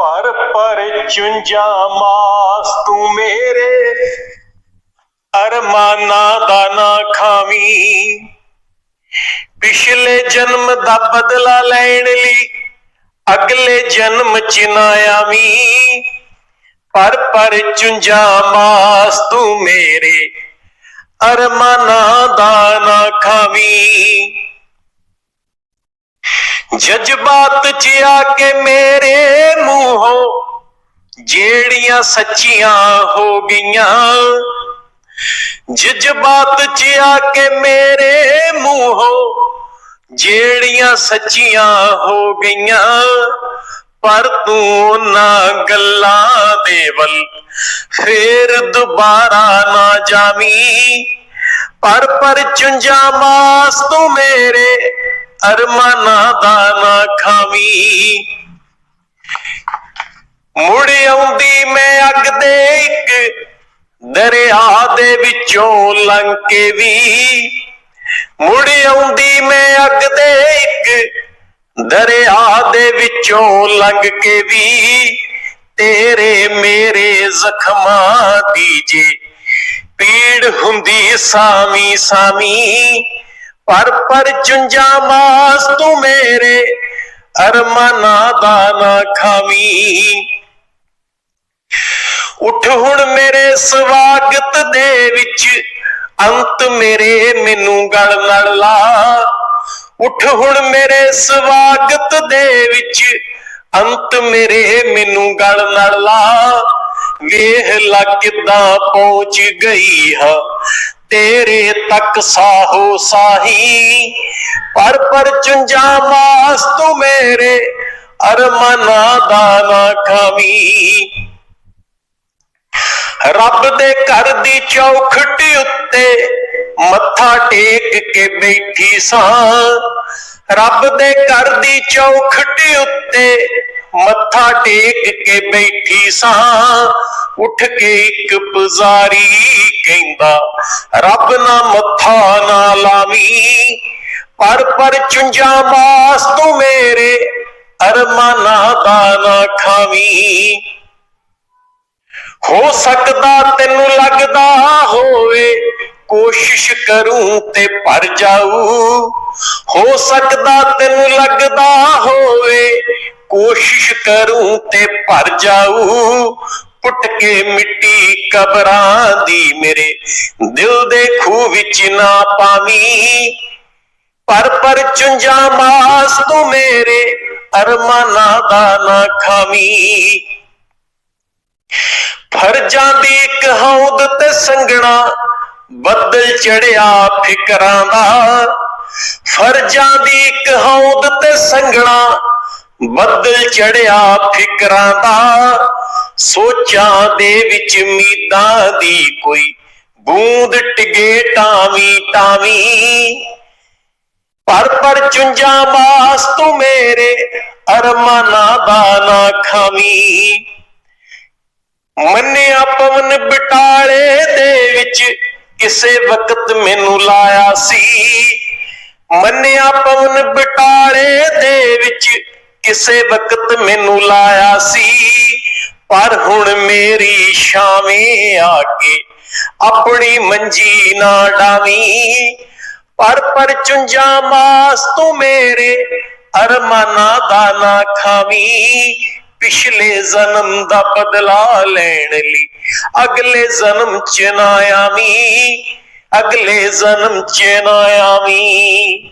ਪਰ ਪਰ ਚੁੰਜਾ ਮਾਸ ਤੂੰ ਮੇਰੇ। ਅਰਮਾਨਾਂ ਦਾ ਨਾ ਖਾਵੀਂ। ਪਿਛਲੇ ਜਨਮ ਦਾ ਬਦਲਾ ਲੈਣ ਲਈ ਅਗਲੇ ਜਨਮ ਚ ਨਾ ਆਵੀਂ। ਪਰ ਪਰ ਚੁੰਜਾ ਮਾਸ ਤੂੰ ਮੇਰੇ। ਅਰਮਾਨਾਂ ਦਾ ਨਾ ਖਾਵੀਂ। ਜਜ਼ਬਾਤ ਚ ਆ ਕੇ ਮੇਰੇ ਮੂੰਹੋਂ ਜਿਹੜੀਆਂ ਸੱਚੀਆਂ ਹੋ ਗਈਆਂ। ਜਜ਼ਬਾਤ ਚ ਆ ਕੇ ਮੇਰੇ ਮੂੰਹੋਂ ਜਿਹੜੀਆਂ ਸੱਚੀਆਂ ਹੋ ਗਈਆਂ। ਪਰ ਤੂੰ ਨਾ ਗੱਲਾਂ ਦੇ ਵੱਲ ਫੇਰ ਦੁਬਾਰਾ ਨਾ ਜਾਵੀਂ। ਪਰ ਪਰ ਚੁੰਜਾ ਮਾਸ ਤੂੰ ਮੇਰੇ ਅਰਮਾਨਾਂ ਦਾ ਨਾ ਖਾਵੀਂ। ਮੁੜ ਆਉਂਦੀ ਮੈਂ ਅੱਗ ਦੇ ਇੱਕ ਦਰਿਆ ਦੇ ਵਿੱਚੋਂ ਲੰਘ ਕੇ ਵੀ। ਮੁੜ ਆਉਂਦੀ ਮੈਂ ਅੱਗ ਦੇ ਇੱਕ ਦਰਿਆ ਦੇ ਵਿੱਚੋਂ ਲੰਘ ਕੇ ਵੀ। ਤੇਰੇ ਮੇਰੇ ਜ਼ਖਮਾਂ ਦੀ ਜੇ ਪੀੜ ਹੁੰਦੀ ਸਾਮੀ ਸਾਮੀ ਪਰ ਪਰ ਚੁੰਜਾ ਮਾਸ ਤੂੰ ਮੇਰੇ, ਅਰਮਾਨਾਂ ਦਾ ਨਾ ਖਾਵੀਂ। ਉੱਠ ਹੁਣ ਮੇਰੇ ਸਵਾਗਤ ਦੇ ਵਿੱਚ, ਅੰਤ ਮੇਰੇ ਮੈਨੂੰ ਗਲ ਨਾਲ ਲਾ। ਉੱਠ ਹੁਣ ਮੇਰੇ ਸਵਾਗਤ ਦੇ ਵਿੱਚ, ਅੰਤ ਮੇਰੇ ਮੈਨੂੰ ਗਲ ਨਾਲ ਲਾ। ਵੇਖ ਲਾ ਕਿੱਦਾਂ ਪਹੁੰਚ ਗਈ ਹਾਂ। ਤੇਰੇ ਤੱਕ ਸਾਹੋ ਸਾਹੀ। ਪਰ ਪਰ ਚੁੰਜਾ ਮਾਸ ਤੂੰ ਮੇਰੇ ਅਰਮਾਨਾਂ ਦਾ ਨਾ ਖਾਵੀਂ। ਰੱਬ ਦੇ ਘਰ ਦੀ ਚੌਖਟ ਉੱਤੇ ਮੱਥਾ ਟੇਕ ਕੇ ਬੈਠੀ ਸਾਂ। ਰੱਬ ਦੇ ਘਰ ਦੀ ਚੌਖਟ ਉੱਤੇ ਮੱਥਾ ਟੇਕ ਕੇ ਬੈਠੀ ਸਾਂ। ਉੱਠ ਕੇ ਇੱਕ ਪੁਜ਼ਾਰੀ ਕਹਿੰਦਾ, ਰੱਬ ਨਾ ਮੱਥਾ ਨਾ ਲਾਵੀ ਪਰ ਪਰ ਚੁੰਜਾ ਮਾਸ ਤੂੰ ਮੇਰੇ ਅਰਮਾਨਾਂ ਦਾ ਨਾ ਖਾਵੀਂ। ਹੋ ਸਕਦਾ ਤੈਨੂੰ ਲੱਗਦਾ ਹੋਵੇ, ਕੋਸ਼ਿਸ਼ ਕਰੂੰ ਤੇ ਭਰ ਜਾਊ। ਹੋ ਸਕਦਾ ਤੈਨੂੰ ਲੱਗਦਾ ਹੋਵੇ, ਕੋਸ਼ਿਸ਼ ਕਰੂੰ ਤੇ ਭਰ ਜਾਊ। ਪੁੱਟ ਕੇ ਮਿੱਟੀ ਕਬਰਾਂ ਦੀ ਮੇਰੇ ਦਿਲ ਦੇ ਖੂਹ ਵਿੱਚ ਨਾ ਪਾਵੀ। ਪਰ ਪਰ ਚੁੰਜਾ ਮਾਸ ਤੂੰ ਮੇਰੇ ਅਰਮਾਨਾਂ ਦਾ ਨਾ ਖਾਵੀਂ। ਫਰਜ਼ਾਂ ਦੀ ਇੱਕ ਹੌਦ ਤੇ ਸੰਗਣਾ ਬੱਦਲ ਚੜਿਆ ਫਿਕਰਾਂ ਦਾ। ਫਰਜ਼ਾਂ ਦੀ ਇੱਕ ਹੌਦ ਤੇ ਸੰਗਣਾ ਬੱਦਲ ਚੜਿਆ ਫਿਕਰਾਂ ਦਾ। ਸੋਚਾਂ ਦੇ ਵਿੱਚ ਉਮੀਦਾਂ ਦੀ ਕੋਈ ਬੂੰਦ ਟਿਗੇ ਟਾਵੀ ਟਾਵੀ। ਪਰ ਪਰ ਚੁੰਜਾ ਬਾਸ ਤੂੰ ਮੇਰੇ ਅਰਮਾਨਾ ਦਾ ਨਾ ਖਾਵੀ। ਮੰਨਿਆ ਪਵਨ ਬਟਾਲੇ ਦੇ ਵਿੱਚ ਕਿਸੇ ਵਕਤ ਮੈਨੂੰ ਲਾਇਆ ਸੀ। ਮੰਨਿਆ ਪਵਨ ਬਟਾਲੇ ਦੇ ਵਿੱਚ ਕਿਸੇ ਵਕਤ ਮੈਨੂੰ ਲਾਇਆ ਸੀ। ਪਰ ਹੁਣ ਮੇਰੀ ਸ਼ਾਵੇਂ ਆ ਕੇ ਆਪਣੀ ਮੰਜੀ ਨਾ ਡਾਵੀਂ। ਪਰ ਪਰ ਚੁੰਜਾ ਮਾਸ ਤੂੰ ਮੇਰੇ ਅਰਮਾਨਾ ਦਾ ਨਾ ਖਾਵੀਂ। ਪਿਛਲੇ ਜਨਮ ਦਾ ਬਦਲਾ ਲੈਣ ਲਈ ਅਗਲੇ ਜਨਮ ਚ ਨਾ ਆਵੀਂ। ਅਗਲੇ ਜਨਮ ਚ ਨਾ ਆਵੀਂ।